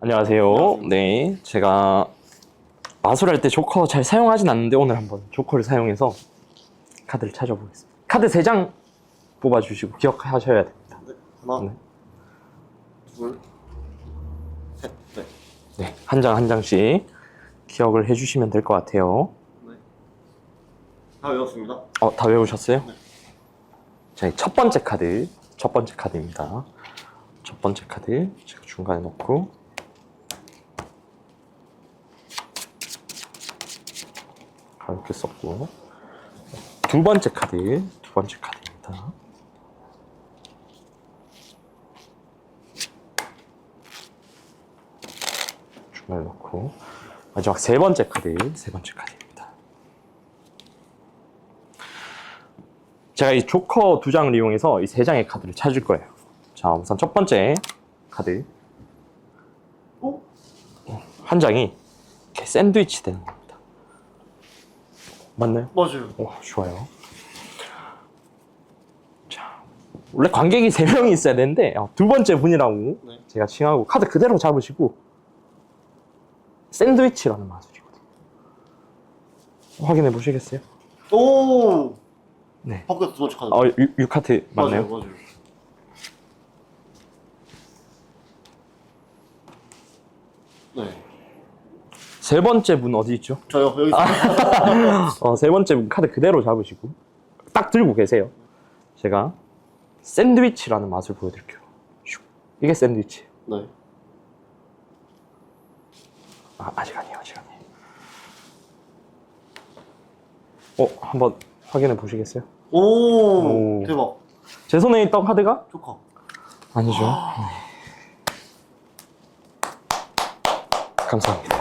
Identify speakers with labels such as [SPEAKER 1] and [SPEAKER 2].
[SPEAKER 1] 안녕하세요. 네, 제가 마술할 때 조커 잘 사용하진 않는데 오늘 한번 조커를 사용해서 카드를 찾아보겠습니다. 카드 3장 뽑아주시고 기억하셔야 됩니다.
[SPEAKER 2] 네, 하나,
[SPEAKER 1] 네.
[SPEAKER 2] 둘, 셋, 네.
[SPEAKER 1] 네, 한 장 한 장씩 기억을 해주시면 될 것 같아요.
[SPEAKER 2] 네. 다 외웠습니다.
[SPEAKER 1] 어, 다 외우셨어요?
[SPEAKER 2] 네.
[SPEAKER 1] 자, 첫 번째 카드, 첫 번째 카드입니다. 첫 번째 카드 제가 중간에 놓고 가볍게 썼고 두 번째 카드, 두 번째 카드입니다. 중간에 놓고 마지막 세 번째 카드, 세 번째 카드입니다. 제가 이 조커 두 장을 이용해서 이 세 장의 카드를 찾을 거예요. 자, 우선 첫 번째 카드.
[SPEAKER 2] 어?
[SPEAKER 1] 한 장이 이렇게 샌드위치 되는 겁니다. 맞나요?
[SPEAKER 2] 맞아요.
[SPEAKER 1] 오, 좋아요. 자, 원래 관객이 세 명이 있어야 되는데 어, 두 번째 분이라고
[SPEAKER 2] 네.
[SPEAKER 1] 제가 칭하고 카드 그대로 잡으시고 샌드위치라는 마술이거든요. 확인해 보시겠어요?
[SPEAKER 2] 오!
[SPEAKER 1] 네.
[SPEAKER 2] 바뀌었어, 두 번째 카드.
[SPEAKER 1] 어, 유, 유 카트 맞나요?
[SPEAKER 2] 맞아요, 맞아요. 네.
[SPEAKER 1] 세 번째 분 어디 있죠?
[SPEAKER 2] 저요, 여기.
[SPEAKER 1] 어, 세 번째 분 카드 그대로 잡으시고 딱 들고 계세요. 제가 샌드위치라는 맛을 보여드릴게요. 슉. 이게 샌드위치.
[SPEAKER 2] 네.
[SPEAKER 1] 아, 아직 아니에요, 아직 아니에요. 어, 한번 확인해 보시겠어요?
[SPEAKER 2] 오,
[SPEAKER 1] 오.
[SPEAKER 2] 대박.
[SPEAKER 1] 제 손에 있던 카드가
[SPEAKER 2] 조커.
[SPEAKER 1] 아니죠. 네. 감사합니다.